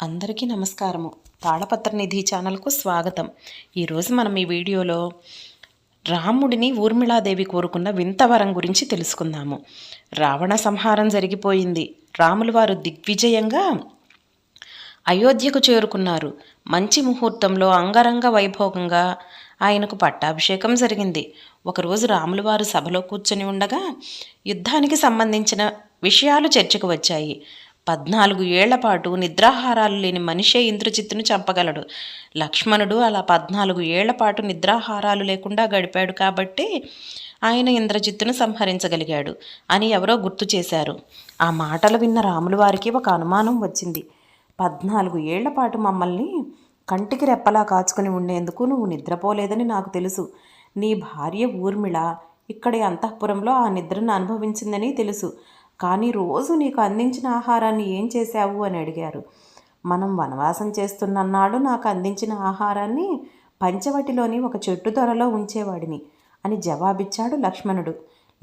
అందరికీ నమస్కారము. తాళపత్ర నిధి ఛానల్కు స్వాగతం. ఈరోజు మనం ఈ వీడియోలో రాముడిని ఊర్మిళాదేవి కోరుకున్న వింత వరం గురించి తెలుసుకుందాము. రావణ సంహారం జరిగిపోయింది. రాములు వారు దిగ్విజయంగా అయోధ్యకు చేరుకున్నారు. మంచి ముహూర్తంలో అంగరంగ వైభోగంగా ఆయనకు పట్టాభిషేకం జరిగింది. ఒకరోజు రాములు వారు సభలో కూర్చొని ఉండగా యుద్ధానికి సంబంధించిన విషయాలు చర్చకు వచ్చాయి. పద్నాలుగు ఏళ్ళపాటు నిద్రాహారాలు లేని మనిషే ఇంద్రజిత్తును చంపగలడు. లక్ష్మణుడు అలా పద్నాలుగు ఏళ్ళపాటు నిద్రాహారాలు లేకుండా గడిపాడు కాబట్టి ఆయన ఇంద్రజిత్తును సంహరించగలిగాడు అని ఎవరో గుర్తు చేశారు. ఆ మాటలు విన్న రాములు వారికి ఒక అనుమానం వచ్చింది. పద్నాలుగు ఏళ్ళపాటు మమ్మల్ని కంటికి రెప్పలా కాచుకుని ఉండేందుకు నువ్వు నిద్రపోలేదని నాకు తెలుసు. నీ భార్య ఊర్మిళ ఇక్కడి అంతఃపురంలో ఆ నిద్రను అనుభవించిందని తెలుసు. కానీ రోజు నీకు అందించిన ఆహారాన్ని ఏం చేశావు అని అడిగారు. మనం వనవాసం చేస్తున్నన్నాడు నాకు అందించిన ఆహారాన్ని పంచవటిలోని ఒక చెట్టు ధరలో ఉంచేవాడిని అని జవాబిచ్చాడు లక్ష్మణుడు.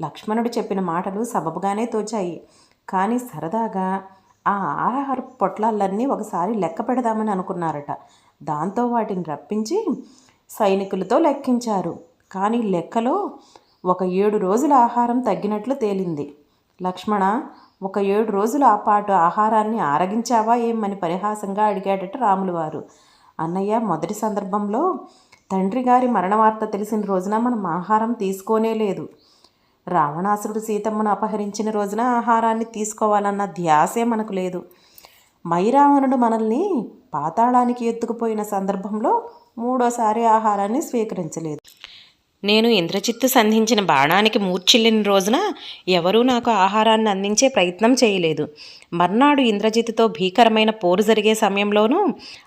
లక్ష్మణుడు చెప్పిన మాటలు సబబుగానే తోచాయి. కానీ సరదాగా ఆ ఆహార పొట్లాలన్నీ ఒకసారి లెక్క పెడదామని అనుకున్నారట. దాంతో వాటిని రప్పించి సైనికులతో లెక్కించారు. కానీ లెక్కలో ఒక ఏడు రోజుల ఆహారం తగ్గినట్లు తేలింది. లక్ష్మణ ఒక ఏడు రోజుల ఆ పాటు ఆహారాన్ని ఆరగించావా ఏమని పరిహాసంగా అడిగాడట రాములు వారు అన్నయ్య మొదటి సందర్భంలో తండ్రి గారి మరణ వార్త తెలిసిన రోజున మనం ఆహారం తీసుకోనే లేదు. రావణాసురుడు సీతమ్మను అపహరించిన రోజున ఆహారాన్ని తీసుకోవాలన్న ధ్యాసే మనకు లేదు. మైరావణుడు మనల్ని పాతాళానికి ఎత్తుకుపోయిన సందర్భంలో మూడోసారి ఆహారాన్ని స్వీకరించలేదు. నేను ఇంద్రజిత్తు సంధించిన బాణానికి మూర్ఛిల్లిన రోజున ఎవరూ నాకు ఆహారాన్ని అందించే ప్రయత్నం చేయలేదు. మర్నాడు ఇంద్రజిత్తుతో భీకరమైన పోరు జరిగే సమయంలోనూ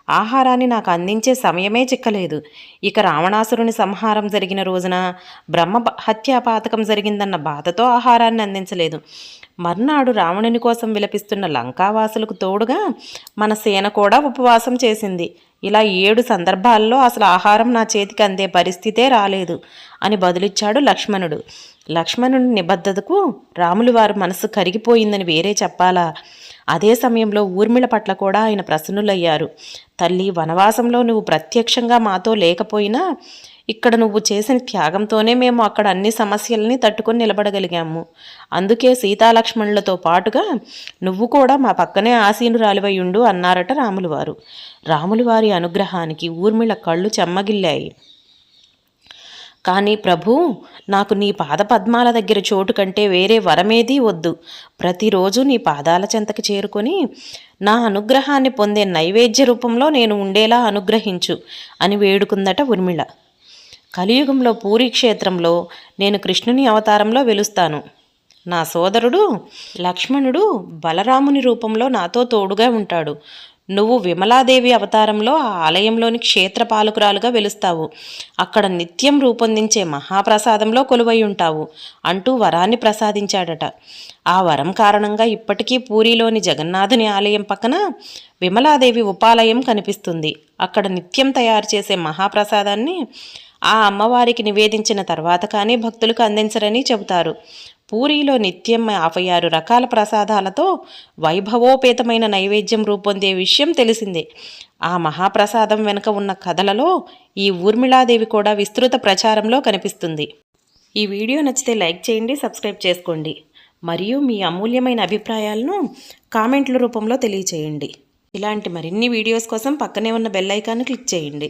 ఆహారాన్ని నాకు అందించే సమయమే చిక్కలేదు. ఇక రావణాసురుని సంహారం జరిగిన రోజున బ్రహ్మ హత్యాపాతకం జరిగిందన్న బాధతో ఆహారాన్ని అందించలేదు. మర్నాడు రావణుని కోసం విలపిస్తున్న లంకావాసులకు తోడుగా మన సేన కూడా ఉపవాసం చేసింది. ఇలా ఏడు సందర్భాల్లో అసలు ఆహారం నా చేతికి అందే పరిస్థితే రాలేదు అని బదులిచ్చాడు లక్ష్మణుడు. లక్ష్మణుని నిబద్ధతకు రాములు వారి మనసు కరిగిపోయిందని వేరే చెప్పాలా? అదే సమయంలో ఊర్మిళ పట్ల కూడా ఆయన ప్రసన్నులయ్యారు. తల్లి వనవాసంలో నువ్వు ప్రత్యక్షంగా మాతో లేకపోయినా ఇక్కడ నువ్వు చేసిన త్యాగంతోనే మేము అక్కడ అన్ని సమస్యలని తట్టుకొని నిలబడగలిగాము. అందుకే సీతాలక్ష్మణులతో పాటుగా నువ్వు కూడా మా పక్కనే ఆసీనురాలివై ఉండు అన్నారట రాములవారు రాములు వారి అనుగ్రహానికి ఊర్మిళ కళ్ళు చెమ్మగిల్లాయి. కానీ ప్రభు నాకు నీ పాద పద్మాల దగ్గర చోటు కంటే వేరే వరమేదీ వద్దు. ప్రతిరోజు నీ పాదాల చెంతకు చేరుకొని నా అనుగ్రహాన్ని పొందే నైవేద్య రూపంలో నేను ఉండేలా అనుగ్రహించు అని వేడుకుందట ఉర్మిళ కలియుగంలో పూరి క్షేత్రంలో నేను కృష్ణుని అవతారంలో వెలుస్తాను. నా సోదరుడు లక్ష్మణుడు బలరాముని రూపంలో నాతో తోడుగా ఉంటాడు. నువ్వు విమలాదేవి అవతారంలో ఆ ఆలయంలోని క్షేత్రపాలకురాలుగా వెలుస్తావు. అక్కడ నిత్యం రూపొందించే మహాప్రసాదంలో కొలువై ఉంటావు అంటూ వరాన్ని ప్రసాదించాడట. ఆ వరం కారణంగా ఇప్పటికీ పూరిలోని జగన్నాథుని ఆలయం పక్కన విమలాదేవి ఉపాలయం కనిపిస్తుంది. అక్కడ నిత్యం తయారు చేసే మహాప్రసాదాన్ని ఆ అమ్మవారికి నివేదించిన తర్వాత కానీ భక్తులకు అందించరని చెబుతారు. పూరిలో నిత్యం యాభై ఆరు రకాల ప్రసాదాలతో వైభవోపేతమైన నైవేద్యం రూపొందే విషయం తెలిసిందే. ఆ మహాప్రసాదం వెనుక ఉన్న కథలలో ఈ ఊర్మిళాదేవి కూడా విస్తృత ప్రచారంలో కనిపిస్తుంది. ఈ వీడియో నచ్చితే లైక్ చేయండి సబ్స్క్రైబ్ చేసుకోండి. మరియు మీ అమూల్యమైన అభిప్రాయాలను కామెంట్ల రూపంలో తెలియచేయండి. ఇలాంటి మరిన్ని వీడియోస్ కోసం పక్కనే ఉన్న బెల్ ఐకాన్ క్లిక్ చేయండి.